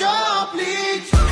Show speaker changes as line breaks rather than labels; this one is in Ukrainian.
your bleed.